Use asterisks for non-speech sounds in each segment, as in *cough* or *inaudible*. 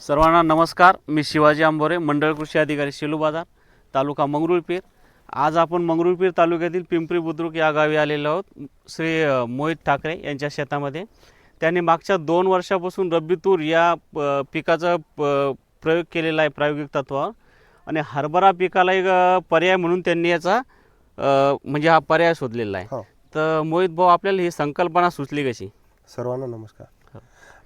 सर्वांना नमस्कार. मी शिवाजी आंबोरे मंडळ कृषी अधिकारी शेलू बाजार तालुका मंगरुळपीर आज आपण मंगरुळपीर तालुक्यातील पिंपरी बुद्रुक या गावी आलेलो आहोत. श्री मोहित ठाकरे यांच्या शेतामध्ये. त्यांनी मागच्या दोन वर्षापासून रब्बी तूर या पिकाचा प्रयोग केलेला आहे प्रायोगिक तत्वावर आणि हरभरा पिकाला एक पर्याय म्हणून त्यांनी याचा म्हणजे हा पर्याय शोधलेला आहे. हो. तर मोहित भाऊ आपल्याला ही संकल्पना सुचली कशी? सर्वांना नमस्कार.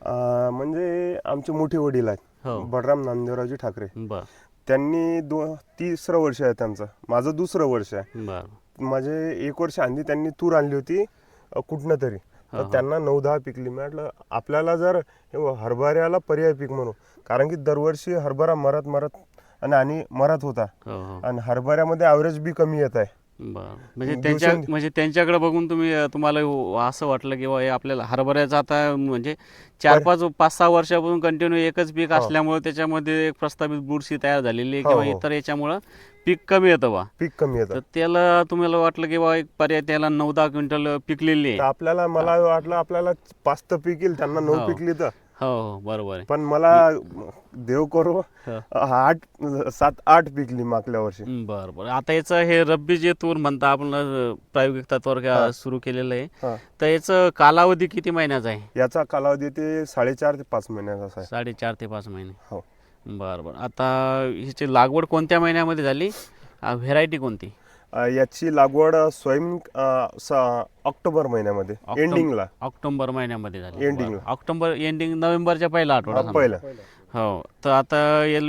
म्हणजे आमचे मोठे वडील आहेत. हो. बलराम नामदेवरावजी ठाकरे. बर. त्यांनी दो तिसरं वर्ष आहे त्यांचं. माझं दुसरं वर्ष आहे. बर. माझे एक वर्ष आधी त्यांनी तूर आणली होती अं, कुठनं तरी. तर. त्यांना नऊ दहा पिकली मी म्हटलं आपल्याला जर हे हरभऱ्याला पर्याय पीक म्हणू कारण की दरवर्षी हरभरा मरत मरत आणि आणि मरत होता. हो हो. आणि हरभऱ्यामध्ये ॲव्हरेज बी कमी येत आहे. बर म्हणजे दिवसें- त्यांच्या म्हणजे त्यांच्याकडे बघून तुम्ही अ, तुम्हाला असं वाटलं की बा हे आपल्याला हरभऱ्याचं आता म्हणजे चार पाच पाच सहा वर्षापासून कंटिन्यू एकच पीक हो. असल्यामुळे त्याच्यामध्ये एक प्रस्तावित बुरशी तयार झालेली आहे हो, किंवा हो. इतर याच्यामुळं पीक कमी येतं बा पीक कमी येतं तर त्याला तुम्हाला वाटलं की बा एक पर्याय त्याला नऊ दहा क्विंटल पिकलेली तर आहे आपल्याला मला वाटलं आपल्याला पाच तर पीक येईल त्यांना नऊ. पिकली तर हो हो बरोबर आहे. पण मला देव करो. आठ सात आठ पिकली मागल्या वर्षी. बरं बरं आता याचं हे रब्बी जे तूर म्हणता आपण प्रायोगिक तत्वावर. सुरू केलेलं आहे. तर याचं कालावधी किती महिन्याचा आहे? याचा कालावधी ते साडेचार ते पाच महिन्याचा आहे. साडेचार ते पाच महिने. हो. बरं बरं आता ह्याची लागवड कोणत्या महिन्यामध्ये झाली? व्हेरायटी कोणती? याची लागवड स्वयं ऑक्टोबर महिन्यामध्ये एंडिंगला ऑक्टोबर महिन्यामध्ये झाली Ending ला. बरं. ऑक्टोबर एंडिंग नोव्हेंबरच्या पहिला आठवडा. पहिलं हो तर आता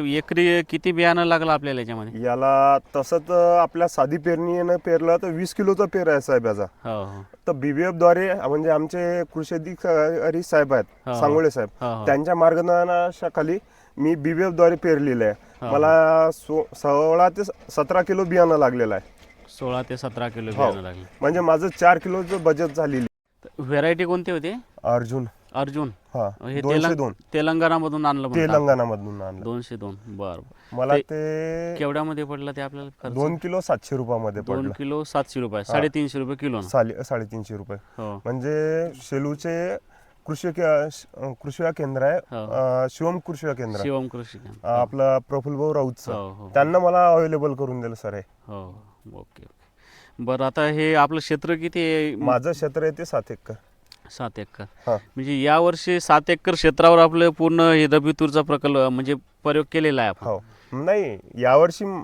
एकरी किती बियाणं लागलं आपल्याला याच्यामध्ये याला तसं तर आपल्या साधी पेरणीनं पेरलं तर वीस किलोचा पेर आहे साहेब याचा हो हो तर बीबीएफद्वारे म्हणजे आमचे कृषी अधिकारी साहेब आहेत हो. सांगोळे साहेब त्यांच्या मार्गदर्शनाखाली मी बीबीएफद्वारे पेरलेलं आहे. मला सो सोळा ते सतरा किलो बियाणं लागलेलं आहे सोळा ते सतरा किलो हो. बियाणं लागले. म्हणजे माझं चार किलोचं बजेट झालेली. व्हेरायटी कोणती होती? अर्जुन. अर्जुन. हा हे दोनशे तेलंग- दोन. तेलंगणामधून आणलं म्हणता. तेलंगणामधून आणलं. दोनशे दोन. बरं. मला ते- ते केवढ्यामध्ये पडलं ते आपल्याला खर्च? दोन किलो सातशे रुपयामध्ये दोन पडलं. किलो सातशे रुपये. साडेतीनशे रुपये किलो साले साडेतीनशे रुपये. हो. म्हणजे शेलूचे कृषी के- श- कृषी केंद्र आहे. हो. अं, शिवम कृषी केंद्र शिवम कृषी केंद्र. आपलं प्रफुल्लभाऊ राऊतचं हो हो. त्यांना मला अवेलेबल करून दिलं सर हे. हो. Okay okay. बरं आता हे आपलं क्षेत्र किती आहे? माझं क्षेत्र आहे ते सात एकर. सात एकर. हा. म्हणजे यावर्षी सात एकर क्षेत्रावर आपलं पूर्ण हे रबी तूरचा प्रकल्प म्हणजे प्रयोग केलेला आहे आपण. हो. नाही यावर्षी म-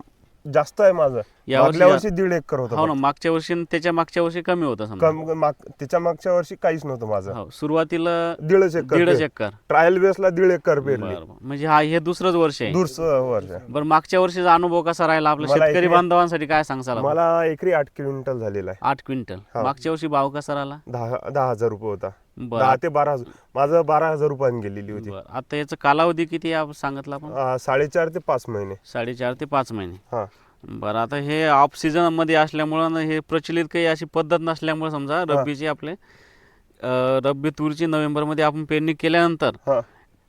जास्त आहे माझं. यावर्षी मागल्या वर्षी दीड एकर हो ना होतं मागच्या वर्षी आणि त्याच्या मागच्या वर्षी कमी होतं समजा. कम माग- त्याच्या मागच्या वर्षी काहीच नव्हतं माझं. हो सुरुवातीला दीडच एकर दीडच एकर. ट्रायल बेसला दीड एकर पेरली. बरं बरं. म्हणजे हा हे दुसरंच वर्ष आहे. दूरच वर्ष बरं मागच्या वर्षीचा अनुभव कसा राहिला? आपल्या मला शेतकरी एकरी- बांधवांसाठी काय सांगसाल आपण? मला एकरी आठ क्विंटल झालेला आहे. आठ क्विंटल. हो. मागच्या वर्षी भाव कसा राहिला? दहा दहा हजार रुपये होता. दहा ते बारा हजार. माझं बारा हजार रुपयांनी गेलेली होती. बरं. आता याचा कालावधी किती आहे सांगितलं आपण? अं, साडेचार ते पाच महिने. साडेचार ते पाच महिने. हा. बरं आता हे ऑफ सीझनमध्ये असल्यामुळं न हे प्रचलित काही अशी पद्धत नसल्यामुळे समजा रब्बीची आपले अं, रब्बी तूरची नोव्हेंबरमध्ये आपण पेरणी केल्यानंतर हा.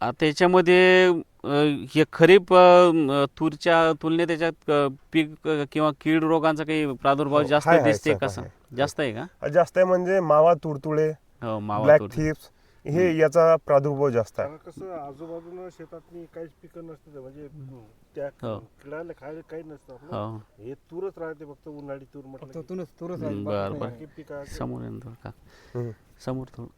आता याच्यामध्ये अं, हे खरीप अं, तूरच्या तुलनेत त्याच्यात अं, पीक अं, किंवा कीड रोगांचा काही प्रादुर्भाव हो, जास्त आहे, आहे, दिसते साहेब, कसं आहे. जास्त आहे का? जास्त आहे म्हणजे मावा तुडतुळे हो मावा ब्लॅक तूर थिप्स हे याचा प्रादुर्भाव जास्त आहे. कारण कसं आजूबाजूला शेतातनी काहीच पिकं नसतं म्हणजे त्या हो. किडाला खायला काही नसतं आपलं. हो. हे तूरच राहते फक्त उन्हाळी तूर म्हटलं की. तुरच तुरच बरं बरं बाकी पिकं समोर येऊन थोडं का? हम्म. समोर थोडं.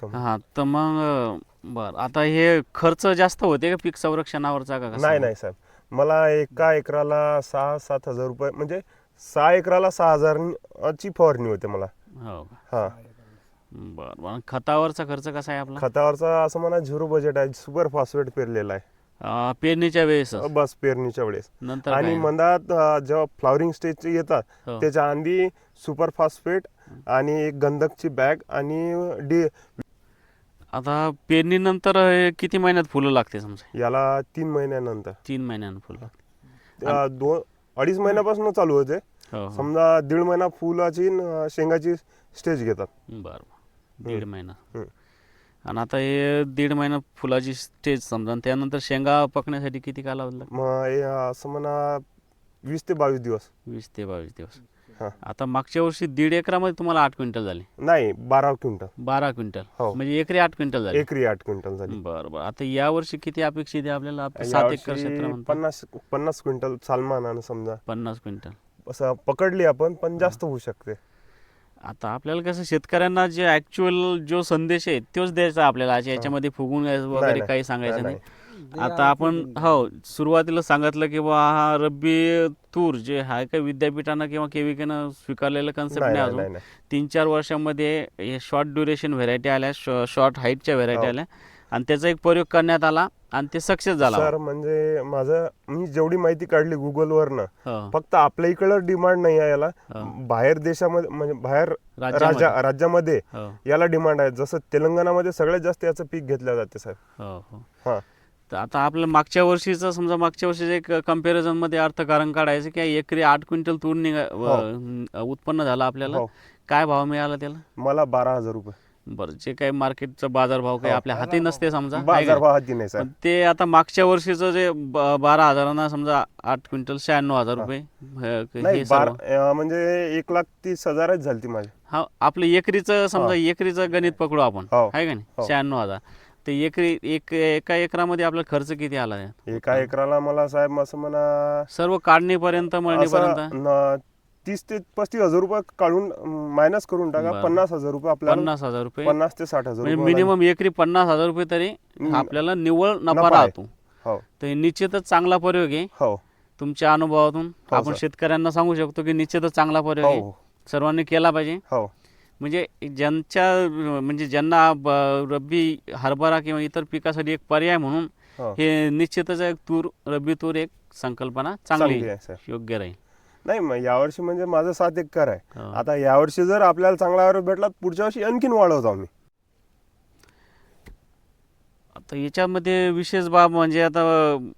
समोर. हा तर मग अं, बरं. आता हे खर्च जास्त होते का पीक संरक्षणावरचा का कसा? नाही नाही साहेब. मला एका एकराला सहा सात हजार रुपये म्हणजे सहा एकराला सहा हजारची फवारणी होते मला. हो. का? हा. बरं बरं खतावरचा खर्च कसा आहे आपला? खतावरचा असं म्हणा झिरो बजेट आहे सुपर फॉस्फेट पेरलेला आहे. अं, पेरणीच्या वेळेस? बस पेरणीच्या वेळेस. नंतर आणि काय? मंदात अं, जेव्हा फ्लॉवरिंग स्टेज येतात हो. त्याच्या आधी सुपर फॉस्फेट आणि एक गंधकची बॅग आणि डी आता पेरणीनंतर हे किती महिन्यात फुलं लागते समजा? याला तीन महिन्यानंतर. तीन महिन्यानं फुलं लागते. अं, दोन अडीच महिन्यापासून चालू होते. हो हो. समजा दीड महिना फुलाची न शेंगाची स्टेज घेतात. बरं बरं. दीड महिना. आणि आता हे दीड महिना फुलाची स्टेज समजा. आणि त्यानंतर शेंगा पकण्यासाठी किती कालावधी लागतो मग हे असं म्हणा वीस ते बावीस दिवस. वीस ते बावीस दिवस. हा. आता मागच्या वर्षी दीड एकरामध्ये तुम्हाला आठ क्विंटल झाले. नाही बारा क्विंटल. बारा क्विंटल. हो. म्हणजे एकरी आठ क्विंटल झाले. एकरी आठ क्विंटल झाली. बरं बरं. आता या वर्षी किती अपेक्षित आहे आपल्याला? आप- सात एकर क्षेत्र म्हणतात. पन्नास पन्नास क्विंटल सालमानानं समजा. पन्नास क्विंटल. असं पकडली आपण पण जास्त होऊ शकते. आता आपल्याला कसं शेतकऱ्यांना जे ऍक्च्युअल जो संदेश आहे तोच द्यायचा आपल्याला. आज याच्यामध्ये फुगून वगैरे. काही सांगायचं नाही, आता आपण हो सुरुवातीला सांगितलं की बा हा रब्बी तूर जे आहे का विद्यापीठानं किंवा केविकेनं स्वीकारलेलं कन्सेप्ट नाही अजून. तीन चार वर्षामध्ये हे शॉर्ट ड्युरेशन व्हेरायटी आल्या शॉर्ट हाईटच्या व्हेरायटी हो. आल्या. आणि त्याचा एक प्रयोग करण्यात आला आणि ते सक्सेस झाला सर म्हणजे माझं मी जेवढी माहिती काढली गुगलवरनं हो. फक्त आपल्या इकडं डिमांड नाही आहे याला. हो. बाहेर देशामध्ये म्हणजे बाहेर राज्यामध्ये. राज्या राज्यामध्ये हो. याला डिमांड आहे. जसं तेलंगणामध्ये सगळ्यात जास्त याचं पीक घेतलं जाते साहेब हो हो. हा. तर आता आपलं मागच्या वर्षीचं समजा मागच्या वर्षीचं एक कम्पॅरिझनमध्ये अर्थकारण काढायचं की एकरी आठ क्विंटल तूर निघा व- उत्पन्न झालं आपल्याला. हो. काय भाव मिळाला त्याला? मला बारा हजार रुपये. बरं जे काही मार्केटचा बाजारभाव काही हो. आपल्या हाती नसते समजा आहे बाजार का? भाव हाती नाही पण साहेब ते आता मागच्या वर्षीचं जे ब- बारा हजारांना समजा आठ क्विंटल शहाण्णव हजार रुपये हे- नाही हे सर्व. बारा अं, म्हणजे एक लाख तीस हजारच झाली ती माझी हा आपलं एकरीचं समजा एकरीचं गणित पकडू आपण हो. आहे का नाही हो. शहाण्णव हजार ते एकरी एक एका एकरामध्ये आपला खर्च किती आला? एका एकराला मला साहेब असं म्हणा सर्व काढणीपर्यंत मळणीपर्यंत न- तीस ते पस्तीस हजार रुपये काढून मायनस करून टाका. बरं. पन्नास हजार रुपये आपल्याला पन्नास हजार रुपये. पन्नास ते साठ हजार म्हणजे रुपये मिनिमम एकरी पन्नास हजार रुपये तरी. आपल्याला निव्वळ नफा नफा आहे. राहतो. हो. तर हे निश्चितच चांगला प्रयोग आहे. हो. तुमच्या अनुभवातून आपण सर. शेतकऱ्यांना सांगू शकतो की निश्चितच चांगला प्रयोग आहे. हो सर्वांनी केला पाहिजे. हो. म्हणजे ज्यांच्या म्हणजे ज्यांना ब- रब्बी हरभरा किंवा इतर पिकासाठी एक पर्याय म्हणून हो. हे निश्चितच एक तूर रब्बी तूर एक संकल्पना चांगली चांगली आहे. आहे सर योग्य राहील. नाही मग यावर्षी म्हणजे माझं सात एकर आहे. हो. आता यावर्षी जर आपल्याला चांगला आरोग्य भेटला पुढच्या वर्षी आणखीन वाढवतो आम्ही. आता याच्यामध्ये विशेष बाब म्हणजे आता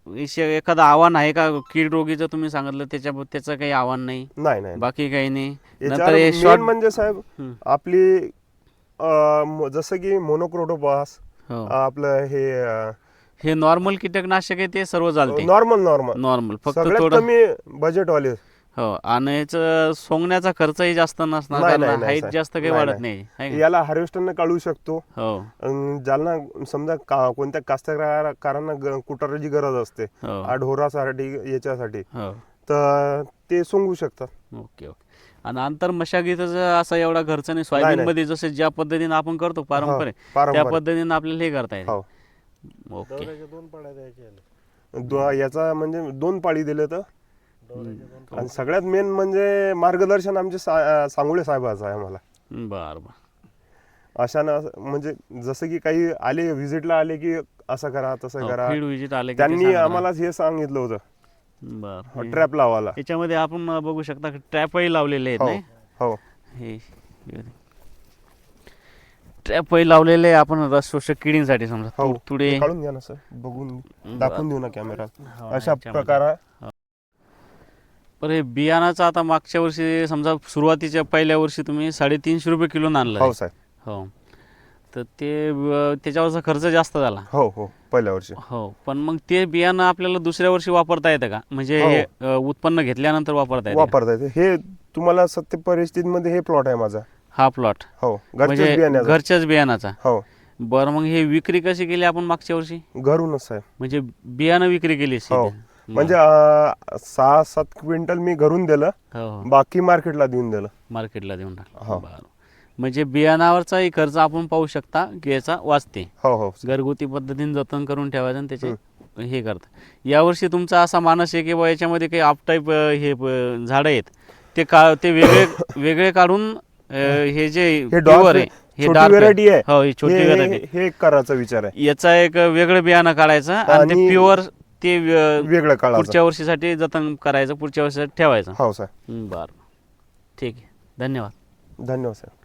विषय- एखादं आव्हान आहे का? कीड रोगीचं तुम्ही सांगितलं त्याच्या त्याचं काही आव्हान नाही? नाही नाही. बाकी काही नाही. नंतर याच्यावर main शॉर्ट म्हणजे साहेब. आपली अं, म- जसं की मोनोक्रोटोपास हो. आपलं हे हे नॉर्मल कीटकनाशक आहे ते सर्व चालते. नॉर्मल नॉर्मल नॉर्मल फक्त सगळ्यात थोडं कमी बजेटवाले हो आणि याचं सोंगण्याचा खर्चही जास्त नसणार नाही, कारण नाही, नाही, हाईट साहेब. जास्त काही नाही, वाढत नाही. का? याला हार्वेस्टरनं काढू शकतो. हो. अन् ज्यांना समजा का कोणत्या कास्तकारांना कुटाराची गरज असते हो. आ ढोरासाठी याच्यासाठी हो. तर ते सोंगू शकतात. Okay okay. आणि आंतर मशागतीचं असं एवढा खर्च नाही सोयाबीन मध्ये जसं ज्या पद्धतीने आपण करतो पारंपरिक हो, त्या पारंपरिक. पद्धतीने आपल्याला हे करता येईल. हो. ओके. दोन पाड्या द्यायच्या. दो- याचा म्हणजे दोन पाळी दिले तर? आणि सगळ्यात मेन म्हणजे मार्गदर्शन आमचे सा- सांगोळे साहेबाचं आहे मला बर बर. अशानं असं- म्हणजे जसं की काही आले व्हिजिटला आले की असं करा तसं करा. फीड विजिट आले की ते त्यांनी सांगणार. आम्हाला हे सांगितलं होतं. बर. हे- ट्रॅप लावायला. याच्यामध्ये आपण बघू शकता ट्रॅपही लावलेले आहेत हो नाही? हो. हे ट्रॅपही लावलेले आहे आपण रस शोषक किडींसाठी समजा हो. तुडे. ते काढून घ्या ना सर. बघून दाखवून देऊ ना कॅमेरा हो, अशा याच्यामध्ये. प्रकार बरं हे बियाणाचं आता मागच्या वर्षी समजा सुरुवातीच्या पहिल्या वर्षी तुम्ही साडेतीनशे रुपये किलो आणलं हो साहेब. हो. तर ते त्याच्यावरचा खर्च जास्त झाला. हो हो. पहिल्या वर्षी. हो. पण मग ते बियाणं आपल्याला दुसऱ्या वर्षी वापरता येतं का? म्हणजे हो. हे, अं, उत्पन्न घेतल्यानंतर वापरता येतं का? वापरता येते. हे तुम्हाला सत्य परिस्थितीमध्ये हे प्लॉट आहे माझा. हा प्लॉट हो. म्हणजे घरच्याच बियाण्याचा. घरच्याच बियाणाचा. हो. बरं मग हे विक्री कशी केली आपण मागच्या वर्षी? घरूनच साहेब. म्हणजे बियाणं विक्री केली हो. सीधे. म्हणजे अं, सहा सात क्विंटल मी घरून दिलं. हो हो. बाकी मार्केटला देऊन दिलं. मार्केटला देऊन टाक. हो. बरं. म्हणजे बियाणावरचाही खर्च आपण पाहू शकता की याचा वाचते. हो हो. घरगुती पद्धतीने जतन करून ठेवायचं आणि त्याचे हे करतं. यावर्षी तुमचा असा मानस आहे की बा याच्यामध्ये काही अपटाईप हे प- झाडं आहेत. ते का ते वेगळे *coughs* वेगळे काढून अं, हे जे हे pure आहे हे छोटी dark व्हेरायटी आहे. हो ही छोटी हे- व्हेरायटी हे हे करायचा विचार आहे. याचा एक वेगळं बियाणं काढायचं आणि ते आणि- प्युअर ते वेगळं काढायचं पुढच्या वर्षीसाठी जतन करायचं पुढच्या वर्षीसाठी ठेवायचं. हो साहेब. बरं. ठीक आहे. धन्यवाद. धन्यवाद साहेब.